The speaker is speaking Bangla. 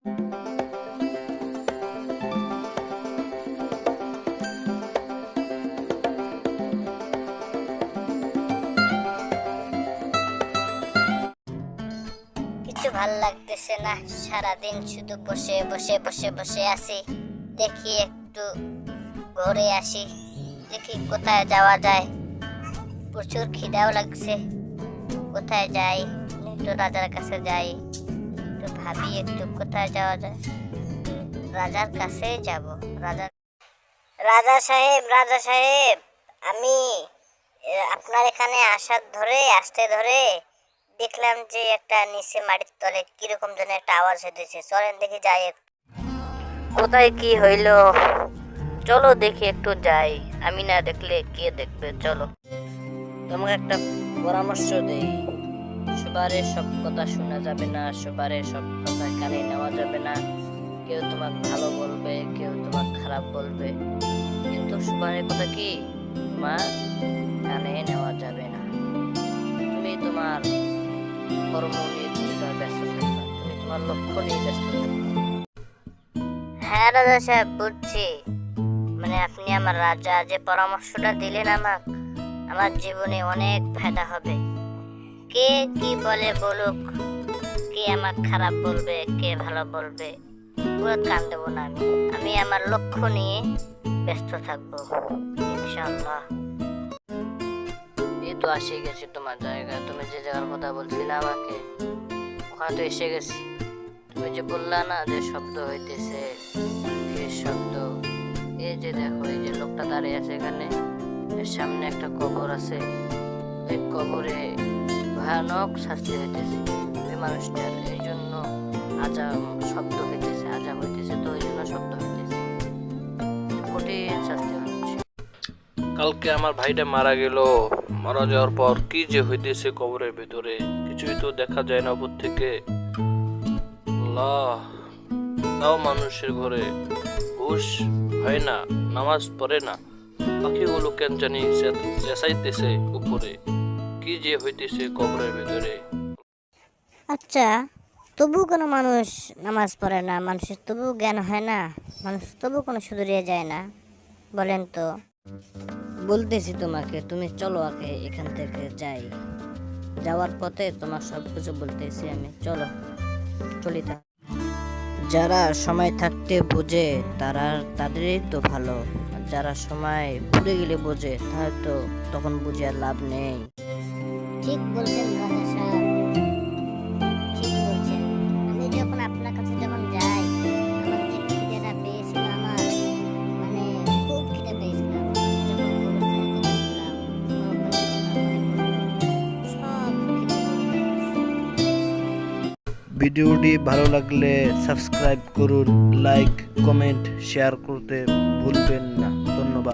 কিছু ভালো লাগতেছে না, সারাদিন শুধু বসে বসে বসে বসে আছি। দেখি একটু ঘুরে আসি, দেখি কোথায় যাওয়া যায়। প্রচুর খিদাও লাগছে, কোথায় যাই? একটু রাজার কাছে যাই। একটু ভাবি, একটু কোথায় যাওয়া যায়? রাজার কাছে যাব। রাজা রাজা সাহেব রাজা সাহেব, আমি আপনার এখানে আসার ধরে, আসতে ধরে দেখলাম যে একটা নিচে মাটির তলে কীরকম যেন একটা আওয়াজ হইতেছে। চলেন দেখি যাই কোথায় কি হইল? চলো দেখি একটু যাই। আমি না দেখলে কে দেখবে? চলো। তোমাকে একটা পরামর্শ দেই। সবারে সব কথা শোনা যাবে না, সবারে সব কথা কানে নেওয়া যাবে না। কেউ তোমাকে ভালো বলবে, কেউ তোমাকে খারাপ বলবে। কিন্তু সবারের কথা কি? তোমার কানে নেওয়া যাবে না। তুমি তোমার কর্ম নিয়ে তুমি তোমার ব্যস্ত থাকবে, তুমি তোমার লক্ষ্য নিয়ে ব্যস্ত থাকবে। হ্যাঁ রাজা সাহেব, বুঝছি। মানে আপনি আমার রাজা, যে পরামর্শটা দিলেন আমাক, আমার জীবনে অনেক ফায়দা হবে। কে কি বলে বলুক, কে আমার খারাপ বলবে, কে ভালো বলবে পুরো কান দেবো না আমি। আমি আমার লক্ষ্য নিয়ে ব্যস্ত থাকব, ইনশাআল্লাহ। এই তো আসে গেছি তোমার জায়গায় তুমি যে জায়গার কথা বলছিলে আমাকে, ওখানে তো এসে গেছি। তুমি যে বললা না যে শব্দ হইতেছে শব্দ, এই যে দেখো, এই যে লোকটা দাঁড়িয়ে আছে এখানে, এর সামনে একটা কবর আছে। এই কবরে ভয়ানক শাস্তি হইতেছে। ওই মানুষটার এই জন্য আজাব শব্দ হইতেছে আজাব হইতেছে, তো ওই জন্য শব্দ হইতেছে। কঠিন শাস্তি হচ্ছে। কালকে আমার ভাইটা মারা গেল। মারা যাওয়ার পর কি যে হইতেছে কবরের ভিতরে, কিছুই তো দেখা যায় না উপর থেকে। তাও মানুষের ঘরে হুশ হয় না, নামাজ পড়ে না। পাখিগুলো কেন জানি চেঁচাইতেছে উপরে। কি যে হইতেছে কবরের ভিতরে? আচ্ছা তবু কোনো মানুষ নামাজ পড়ে না মানুষের তবু জ্ঞান হয় না মানুষ তবু কোনো সুধরিয়ে যায় না বলেন তো। বলতেছি তোমাকে তুমি চলো আগে এখান থেকে যাই। যাওয়ার পথে তোমার সব কিছু বলতেছি আমি চলো চলি তা। যারা সময় থাকতে বোঝে তারা তাদেরই তো ভালো। যারা সময় ভুলে গেলে বোঝে তাহলে তো তখন বুঝে আর লাভ নেই। ঠিক বলছেন রাজা সাহেব। ঠিক বলছেন। আমি যখন আপনার কাছে যখন যাই, আমার যে খিদেটা পেয়েছিল আমার মানে খুব খিদে পেয়েছিলাম। ভিডিওটি ভালো লাগলে সাবস্ক্রাইব করুন, লাইক, কমেন্ট, শেয়ার করতে ভুলবেন না।